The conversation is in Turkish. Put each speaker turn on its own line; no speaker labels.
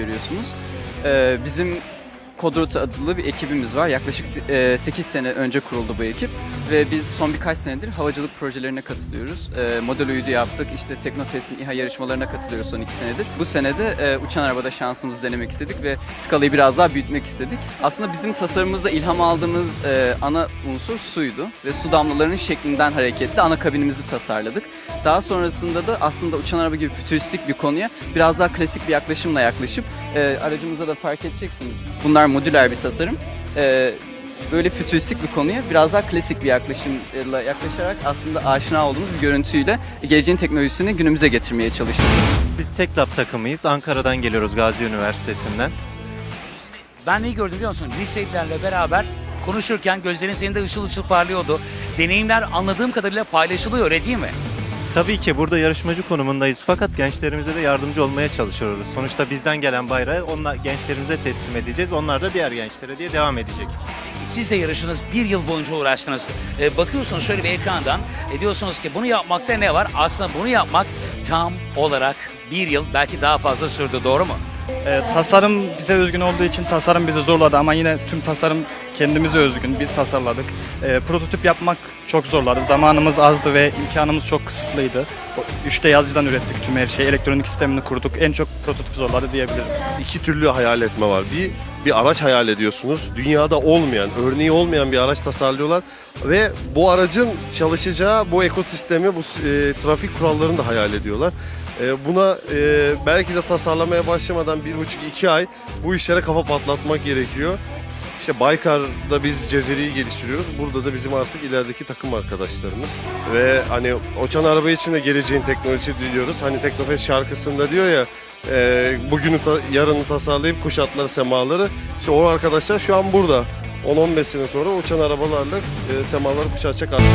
görüyorsunuz. Ee, bizim Kodrot adlı bir ekibimiz var. Yaklaşık e, 8 sene önce kuruldu bu ekip ve biz son birkaç senedir havacılık projelerine katılıyoruz. E, model uydu yaptık, işte Teknofest'in İHA yarışmalarına katılıyoruz son 2 senedir. Bu senede e, uçan arabada şansımızı denemek istedik ve skalayı biraz daha büyütmek istedik. Aslında bizim tasarımımızda ilham aldığımız e, ana unsur suydu ve su damlalarının şeklinden hareketle ana kabinimizi tasarladık. Daha sonrasında da aslında uçan araba gibi fütüristik bir konuya biraz daha klasik bir yaklaşımla yaklaşıp e, aracımıza da fark edeceksiniz. Bunlar modüler bir tasarım. E, böyle fütüristik bir konuya biraz daha klasik bir yaklaşımla yaklaşarak aslında aşina olduğumuz bir görüntüyle geleceğin teknolojisini günümüze getirmeye çalıştık.
Biz Teklab takımıyız. Ankara'dan geliyoruz Gazi Üniversitesi'nden.
Ben neyi gördüm biliyor musun? Liselilerle beraber konuşurken gözlerin senin de ışıl ışıl parlıyordu. Deneyimler anladığım kadarıyla paylaşılıyor öyle değil mi?
Tabii ki burada yarışmacı konumundayız fakat gençlerimize de yardımcı olmaya çalışıyoruz. Sonuçta bizden gelen bayrağı onlar gençlerimize teslim edeceğiz. Onlar da diğer gençlere diye devam edecek.
Siz de yarışınız bir yıl boyunca uğraştınız. Ee, bakıyorsunuz şöyle bir ekrandan e, diyorsunuz ki bunu yapmakta ne var? Aslında bunu yapmak tam olarak bir yıl belki daha fazla sürdü doğru mu?
Ee, tasarım bize özgün olduğu için tasarım bizi zorladı ama yine tüm tasarım kendimize özgün. Biz tasarladık. Ee, prototip yapmak çok zorladı. Zamanımız azdı ve imkanımız çok kısıtlıydı. 3D yazıcıdan ürettik tüm her şeyi. Elektronik sistemini kurduk. En çok prototip zorladı diyebilirim.
iki türlü hayal etme var. Bir bir araç hayal ediyorsunuz. Dünyada olmayan, örneği olmayan bir araç tasarlıyorlar ve bu aracın çalışacağı bu ekosistemi, bu e, trafik kurallarını da hayal ediyorlar. E, buna e, belki de tasarlamaya başlamadan bir buçuk iki ay bu işlere kafa patlatmak gerekiyor. İşte Baykar'da biz Cezeri'yi geliştiriyoruz. Burada da bizim artık ilerideki takım arkadaşlarımız. Ve hani uçan araba için de geleceğin teknolojisi diliyoruz. Hani Teknofest şarkısında diyor ya e, bugünü ta- yarını tasarlayıp kuşatları semaları. İşte o arkadaşlar şu an burada. 10-15 sene sonra uçan arabalarla e, semaları kuşatacak artık.